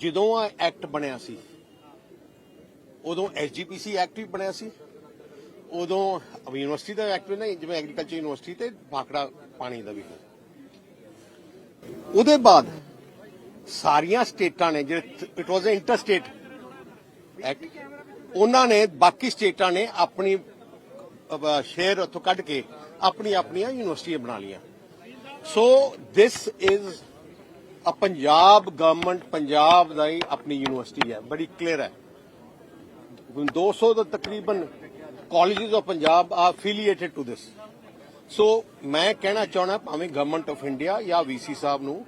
ਜਦੋਂ ਆ ਐਕਟ ਬਣਿਆ ਸੀ, ਉਦੋਂ ਐਸਜੀਪੀਸੀ ਐਕਟ ਵੀ ਬਣਿਆ ਸੀ, ਉਦੋਂ ਯੂਨੀਵਰਸਿਟੀ ਦਾ ਐਕਟ ਵੀ ਨਹੀਂ, ਜਿਵੇਂ ਐਗਰੀਕਲਚਰ ਯੂਨੀਵਰਸਿਟੀ ਤੇ ਭਾਖੜਾ ਪਾਣੀ ਦਾ ਵੀ। ਉਹਦੇ ਬਾਅਦ ਸਾਰੀਆਂ ਸਟੇਟਾਂ ਨੇ, ਜਿਹੜੇ it was a inter state act ਉਹਨਾਂ ਨੇ ਬਾਕੀ ਸਟੇਟਾਂ ਨੇ ਆਪਣੀ ਸ਼ੇਅਰ ਉੱਥੋਂ ਕੱਢ ਕੇ ਆਪਣੀ ਆਪਣੀਆਂ ਯੂਨੀਵਰਸਿਟੀਆਂ ਬਣਾ ਲਈਆਂ। So this is a Punjab government Punjab ਦਾ ਹੀ ਆਪਣੀ ਯੂਨੀਵਰਸਿਟੀ ਹੈ, ਬੜੀ ਕਲੀਅਰ ਹੈ। 200 ਤੋਂ ਤਕਰੀਬਨ ਕਾਲਜਸ ਆਫ ਪੰਜਾਬ ਆ ਅਫੀਲੀਏਟਡ ਟੂ ਦਿਸ ਸੋ ਮੈਂ ਕਹਿਣਾ ਚਾਹਣਾ ਭਾਵੇਂ ਗਵਰਨਮੈਂਟ ਆਫ ਇੰਡੀਆ ਜਾਂ ਵੀਸੀ ਸਾਹਿਬ ਨੂੰ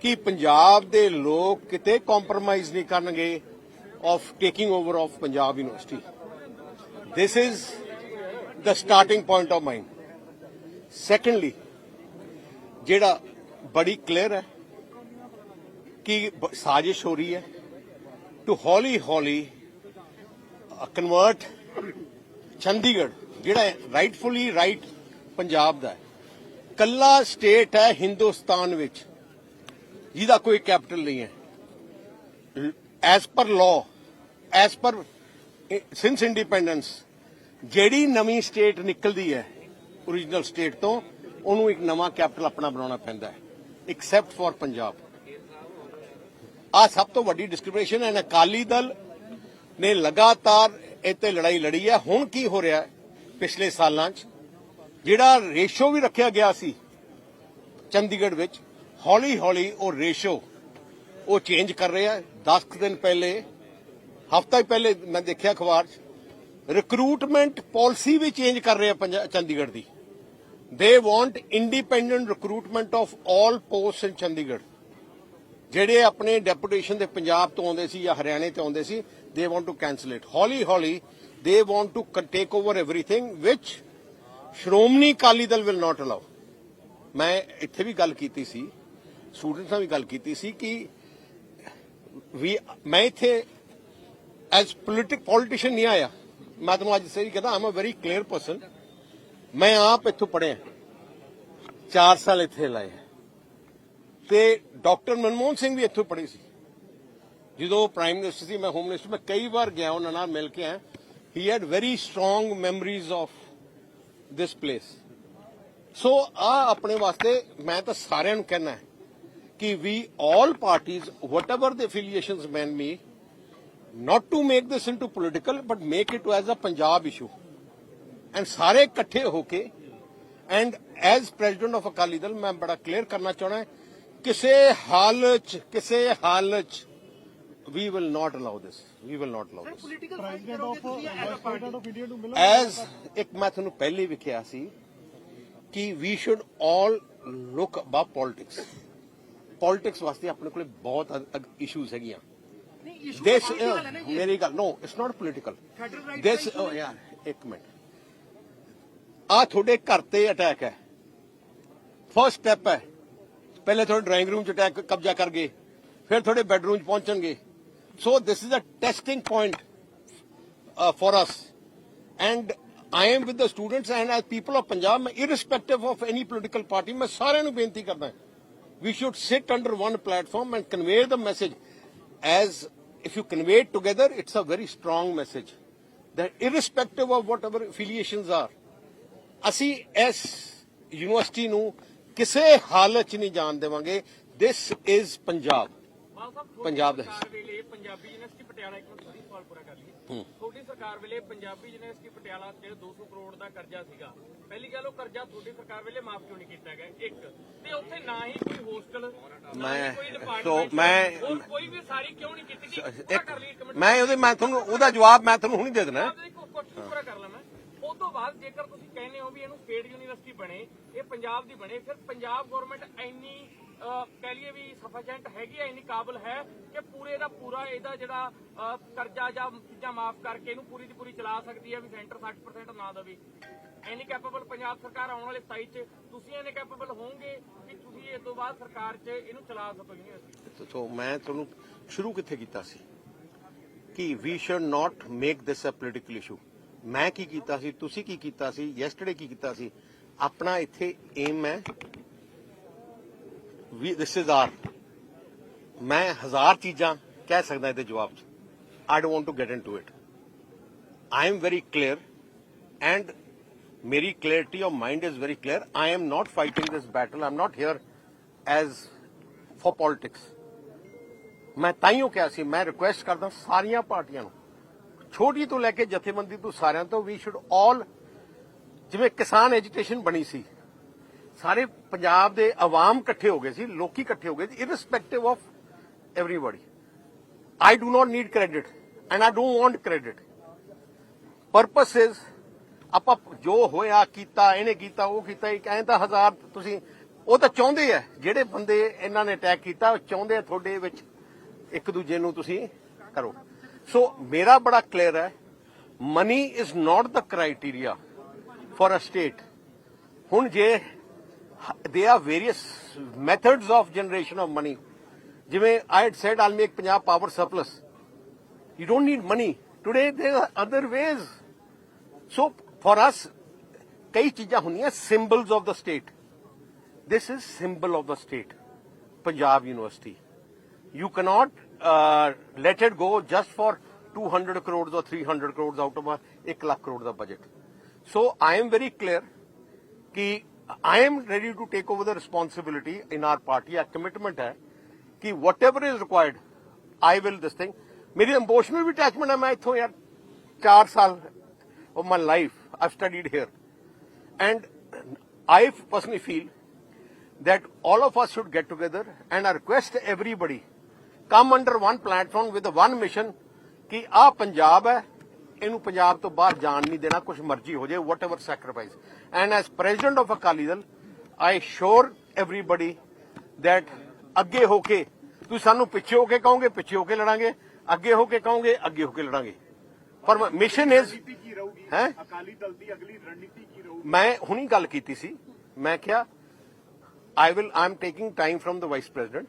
ਕਿ ਪੰਜਾਬ ਦੇ ਲੋਕ ਕਿਤੇ ਕੰਪਰੋਮਾਈਜ਼ ਨਹੀਂ ਕਰਨਗੇ of taking over of Punjab university this is the starting point of mine secondly, ਜਿਹੜਾ ਬੜੀ ਕਲੀਅਰ ਹੈ ਕਿ ਸਾਜ਼ਿਸ਼ ਹੋ ਰਹੀ ਹੈ? ਟੂ ਹੌਲੀ ਹੌਲੀ ਕਨਵਰਟ ਚੰਡੀਗੜ੍ਹ ਜਿਹੜਾ ਰਾਈਟਫੁਲੀ ਰਾਈਟ ਪੰਜਾਬ ਦਾ ਹੈ। ਕੱਲਾ ਸਟੇਟ ਹੈ ਹਿੰਦੁਸਤਾਨ ਵਿੱਚ। ਜਿਹਦਾ ਕੋਈ ਕੈਪੀਟਲ ਨਹੀਂ ਹੈ। As per law as per since independence ਜਿਹੜੀ ਨਵੀਂ ਸਟੇਟ ਨਿਕਲਦੀ ਹੈ origignal ਸਟੇਟ ਤੋਂ, ਉਹਨੂੰ ਇੱਕ ਨਵਾਂ ਕੈਪੀਟਲ ਆਪਣਾ ਬਣਾਉਣਾ ਪੈਂਦਾ ਹੈ ਐਕਸੈਪਟ ਫॉर ਪੰਜਾਬ। ਆ ਸਭ ਤੋਂ ਵੱਡੀ ਡਿਸਕ੍ਰਿਪੇਸ਼ਨ ਹੈ ਅਕਾਲੀ ਦਲ ਨੇ ਲਗਾਤਾਰ ਇੱਥੇ ਲੜਾਈ ਲੜੀ ਹੈ। ਹੁਣ ਕੀ ਹੋ ਰਿਹਾ ਹੈ ਪਿਛਲੇ ਸਾਲਾਂ 'ਚ? ਜਿਹੜਾ ਰੇਸ਼ੋ ਵੀ ਰੱਖਿਆ ਗਿਆ ਸੀ ਚੰਡੀਗੜ੍ਹ ਵਿੱਚ ਹੌਲੀ ਹੌਲੀ ਉਹ ਰੇਸ਼ੋ ਉਹ ਚੇਂਜ ਕਰ ਰਿਹਾ ਹੈ। 10 ਦਿਨ ਪਹਿਲੇ, ਹਫਤਾ ਹੀ ਪਹਿਲੇ ਮੈਂ ਦੇਖਿਆ ਅਖਬਾਰ 'ਚ ਰਿਕਰੂਟਮੈਂਟ ਪਾਲਿਸੀ ਵੀ ਚੇਂਜ ਕਰ ਰਿਹਾ ਪੰਜਾ- ਚੰਡੀਗੜ੍ਹ ਦੀ। They want independent recruitment of all post in Chandigarh. ਜਿਹੜੇ ਆਪਣੇ ਡੈਪੂਟੇਸ਼ਨ ਦੇ ਪੰਜਾਬ ਤੋਂ ਆਉਂਦੇ ਸੀ ਜਾਂ ਹਰਿਆਣੇ ਤੋਂ ਆਉਂਦੇ ਸੀ ਦੇ ਵਾਂਟ ਟੂ ਕੈਨਸਲ ਇਟ ਹੌਲੀ ਹੌਲੀ they want to take over everything which Shiromani Akali Dal will not allow ਮੈਂ ਇੱਥੇ ਵੀ ਗੱਲ ਕੀਤੀ ਸੀ ਸਟੂਡੈਂਟਸ ਨਾਲ ਵੀ ਗੱਲ ਕੀਤੀ ਸੀ ਕਿ ਵੀ ਮੈਂ ਇੱਥੇ ਐਜ਼ ਪੋਲਿਟਿਕ ਪੋਲੀਟੀਸ਼ੀਅਨ ਨਹੀਂ ਆਇਆ। ਮੈਂ ਤੁਹਾਨੂੰ ਅੱਜ ਸਹੀ ਕਹਿੰਦਾ I'm a very clear person ਮੈਂ ਆਪ ਇੱਥੋਂ ਪੜਿਆ 4 ਸਾਲ ਇੱਥੇ ਲਾਏ। ਤੇ ਡਾਕਟਰ ਮਨਮੋਹਨ ਸਿੰਘ ਵੀ ਇੱਥੋਂ ਪੜ੍ਹੇ ਸੀ। ਜਦੋਂ ਪ੍ਰਾਈਮ ਮਿਨਿਸਟਰ ਸੀ, ਮੈਂ ਹੋਮ ਮਿਨਿਸਟਰ ਮੈਂ ਕਈ ਵਾਰ ਗਿਆ ਉਹਨਾਂ ਨਾਲ ਮਿਲ ਕੇ ਆਇਆ ਹੀ had very strong memories of this place so ਆ ਆਪਣੇ ਵਾਸਤੇ ਮੈਂ ਤਾਂ ਸਾਰਿਆਂ ਨੂੰ ਕਹਿਣਾ ਹੈ ਕਿ ਵੀ all parties, whatever the affiliations may be not to make this into political, but make it as a punjab issue. And ਸਾਰੇ ਇਕੱਠੇ ਹੋ ਕੇ and as president of Akali Dal ਮੈਂ ਬੜਾ ਕਲੀਅਰ ਕਰਨਾ ਚਾਹਣਾ ਕਿਸੇ ਹਾਲਤ ਚ ਕਿਸੇ ਹਾਲਤ ਚ ਵੀ will not allow this we will not allow this president of president of India ਨੂੰ ਮਿਲੋ। ਐਜ਼ ਇੱਕ ਮੈਂ ਤੁਹਾਨੂੰ ਪਹਿਲੇ ਵੀ ਕਿਹਾ ਸੀ ਕਿ we should all look above politics politics ਵਾਸਤੇ ਆਪਣੇ ਕੋਲੇ ਬਹੁਤ ਇਸ਼ੂਜ਼ ਹੈਗੀਆਂ। ਦਿਸ ਮੇਰੀ ਗੱਲ ਨੋ ਇਟਸ ਨਾਟ ਪੋਲਿਟਿਕਲ ਦਿਸ ਯਾਰ ਇੱਕ ਮਿੰਟ। ਆ ਤੁਹਾਡੇ ਘਰ ਤੇ ਅਟੈਕ ਹੈ। ਫਰਸਟ ਸਟੈਪ ਹੈ। ਪਹਿਲੇ ਤੁਹਾਡੇ ਡਰਾਇੰਗ ਰੂਮ ਚ ਅਟੈਕ ਕਬਜ਼ਾ ਕਰ ਗਏ ਫਿਰ ਤੁਹਾਡੇ ਬੈਡਰੂਮ ਚ ਪਹੁੰਚਣਗੇ so this is a testing point uh, for us. And I am with the students and as people of Punjab, ਮੈਂ irrespective of any political party, ਮੈਂ ਸਾਰਿਆਂ ਨੂੰ ਬੇਨਤੀ ਕਰਦਾ ਹਾਂ we should sit under one platform and convey the message as if you convey it together, it's a very strong message that irrespective of whatever affiliations are, ਅਸੀਂ ਇਸ university ਨੂੰ ਕਿਸੇ ਹਾਲਤ 'ਚ ਨਹੀਂ ਜਾਣ ਦੇਵਾਂਗੇ। This is ਪੰਜਾਬ ਪੰਜਾਬ ਦਾ ਪੰਜਾਬੀ ਯੂਨੀਵਰਸਿਟੀ ਪਟਿਆਲਾ ਇੱਕ ਮਿੰਟ ਸੌਰੀ ਸਵਾਲ ਪੂਰਾ ਕਰ ਲਈ ਤੁਹਾਡੀ ਸਰਕਾਰ ਵੇਲੇ ਪੰਜਾਬੀ ਯੂਨੀਵਰਸਿਟੀ ਪਟਿਆਲਾ ਤੇ 200 ਕਰੋੜ ਦਾ ਕਰਜ਼ਾ ਸੀਗਾ ਪਹਿਲੀ ਗੱਲ ਉਹ ਕਰਜ਼ਾ ਤੁਹਾਡੀ ਸਰਕਾਰ ਵੇਲੇ ਮਾਫ ਕਿਉਂ ਨਹੀਂ ਕੀਤਾ ਗਿਆ? ਇੱਕ ਤੇ ਉੱਥੇ ਨਾ ਹੀ ਕੋਈ ਹੋਸਟਲ ਮੈਂ- ਸੋ ਕੋਈ ਵੀ ਸਾਰੀ ਕਿਉਂ ਨਹੀਂ ਕੀਤੀ? ਮੈਂ ਉਹਦੇ ਮੈਂ ਤੁਹਾਨੂੰ ਉਹਦਾ ਜਵਾਬ ਮੈਂ ਤੁਹਾਨੂੰ ਹੁਣੀ ਦੇ ਦੇਣਾ ਹੈ। ਕੁਐਸਚਨ ਪੂਰਾ ਕਰ ਲਾਂ ਮੈਂ ਉਸ ਤੋਂ ਬਾਅਦ ਜੇਕਰ ਤੁਸੀਂ ਕਹਿੰਦੇ ਹੋ ਵੀ ਇਹਨੂੰ ਸਟੇਟ ਯੂਨੀਵਰਸਿਟੀ ਬਣੇ ਇਹ ਪੰਜਾਬ ਦੀ ਬਣੇ ਫਿਰ ਪੰਜਾਬ ਗਵਰਨਮੈਂਟ ਇੰਨੀ ਅਹ, ਕਹਿ ਲਈਏ ਵੀ ਸਫੀਸ਼ੀਐਂਟ ਹੈਗੀ ਹੈ ਇੰਨੀ ਕਾਬਲ ਹੈ ਕਿ ਪੂਰੇ ਦਾ ਪੂਰਾ ਇਹਦਾ ਜਿਹੜਾ ਕਰਜ਼ਾ ਜਾਂ ਚੀਜ਼ਾਂ ਮਾਫ ਕਰਕੇ ਇਹਨੂੰ ਪੂਰੀ ਦੀ ਪੂਰੀ ਚਲਾ ਸਕਦੀ ਹੈ ਵੀ ਸੈਂਟਰ 60% ਨਾ ਦੇਵੇ। ਇੰਨੀ ਕੈਪੇਬਲ ਪੰਜਾਬ ਸਰਕਾਰ ਆਉਣ ਵਾਲੇ 27 ਚ ਤੁਸੀਂ ਇੰਨੇ ਕੈਪੇਬਲ ਹੋਵੋਗੇ ਕਿ ਤੁਸੀਂ ਇਸ ਤੋਂ ਬਾਅਦ ਸਰਕਾਰ 'ਚ ਇਹਨੂੰ ਚਲਾ ਸਕੋ ਯੂਨੀਵਰਸਿਟੀ। ਸੋ ਮੈਂ ਤੁਹਾਨੂੰ ਸ਼ੁਰੂ ਕਿੱਥੇ ਕੀਤਾ ਸੀ? ਕਿ we should not make this a political issue ਮੈਂ ਕੀ ਕੀਤਾ ਸੀ, ਤੁਸੀਂ ਕੀ ਕੀਤਾ ਸੀ ਯੈਸਟਰਡੇ ਕੀ ਕੀਤਾ ਸੀ? ਆਪਣਾ ਇੱਥੇ ਏਮ ਹੈ ਵੀ ਦਿਸ ਇਜ਼ ਆਰ ਮੈਂ ਹਜ਼ਾਰ ਚੀਜ਼ਾਂ ਕਹਿ ਸਕਦਾ ਇਹਦੇ ਜਵਾਬ 'ਚ। I don't want to get into it I am very clear and ਮੇਰੀ clarity of mind is very clear I am not fighting this battle I'm not here as for politics. ਮੈਂ ਤਾਈਓ ਕਿਹਾ ਸੀ, ਮੈਂ ਰਿਕੁਐਸਟ ਕਰਦਾ ਸਾਰੀਆਂ ਪਾਰਟੀਆਂ ਨੂੰ ਛੋਟੀ ਤੋਂ ਲੈ ਕੇ ਜਥੇਬੰਦੀ ਤੋਂ ਸਾਰਿਆਂ ਤੋਂ ਵੀ ਸ਼ੁਡ ਆਲ ਜਿਵੇਂ ਕਿਸਾਨ ਐਜੀਟੇਸ਼ਨ ਬਣੀ ਸੀ, ਸਾਰੇ ਪੰਜਾਬ ਦੇ ਆਵਾਮ ਇਕੱਠੇ ਹੋ ਗਏ ਸੀ, ਲੋਕੀ ਇਕੱਠੇ ਹੋ ਗਏ ਸੀ irrespective of everybody I do not need credit and I don't want credit purpose is ਆਪਾਂ ਜੋ ਹੋਇਆ, ਕੀਤਾ, ਇਹਨੇ ਕੀਤਾ, ਉਹ ਕੀਤਾ, ਇੱਕ ਐਂ ਤਾਂ ਹਜ਼ਾਰ ਤੁਸੀਂ, ਉਹ ਤਾਂ ਚਾਹੁੰਦੇ ਆ, ਜਿਹੜੇ ਬੰਦੇ ਇਹਨਾਂ ਨੇ ਅਟੈਕ ਕੀਤਾ, ਉਹ ਚਾਹੁੰਦੇ ਆ ਤੁਹਾਡੇ ਵਿੱਚ ਇੱਕ ਦੂਜੇ ਨੂੰ ਤੁਸੀਂ ਕਰੋ। ਸੋ ਮੇਰਾ ਬੜਾ ਕਲੀਅਰ ਹੈ money is not the criteria for a state ਹੁਣ ਜੇ they are various methods of generation of money ਜਿਵੇਂ I had said all make Punjab power surplus you don't need money today they other ways so for us ਕਈ ਚੀਜ਼ਾਂ ਹੁੰਦੀਆਂ symbols of the state this is symbol of the state punjab university you cannot uh, let it go just for 200 crores or 300 crores out of a 1 lakh crore the budget. So I am very clear कि I am ready to take over the responsibility in our party. Our commitment है कि whatever is required, I will this thing. My emotional भी attachment है मैं इतो यार 4 साल of my life I've studied here, and I personally feel that all of us should get together and I request everybody under one platform with the one mission ਕਿ ਆ ਪੰਜਾਬ ਹੈ ਇਹਨੂੰ ਪੰਜਾਬ ਤੋਂ ਬਾਹਰ ਜਾਣ ਨਹੀਂ ਦੇਣਾ ਕੁਝ ਮਰਜ਼ੀ ਹੋ ਜਾਏ whatever sacrifice and as president of Akali Dal I assure everybody that ਅੱਗੇ ਹੋ ਕੇ ਤੁਸੀਂ ਸਾਨੂੰ ਪਿੱਛੇ ਹੋ ਕੇ ਕਹੋਗੇ ਪਿੱਛੇ ਹੋ ਕੇ ਲੜਾਂਗੇ ਅੱਗੇ ਹੋ ਕੇ ਕਹੋਗੇ ਅੱਗੇ ਹੋ ਕੇ ਲੜਾਂਗੇ। ਪਰ ਮਿਸ਼ਨ ਇਜ਼ ਹੈ? ਅਕਾਲੀ ਦਲ ਦੀ ਅਗਲੀ ਰਣਨੀਤੀ ਕੀ ਰਹੂਗੀ? ਮੈਂ ਹੁਣੀ ਗੱਲ ਕੀਤੀ ਸੀ। ਮੈਂ ਕਿਹਾ I will I am taking time from the vice president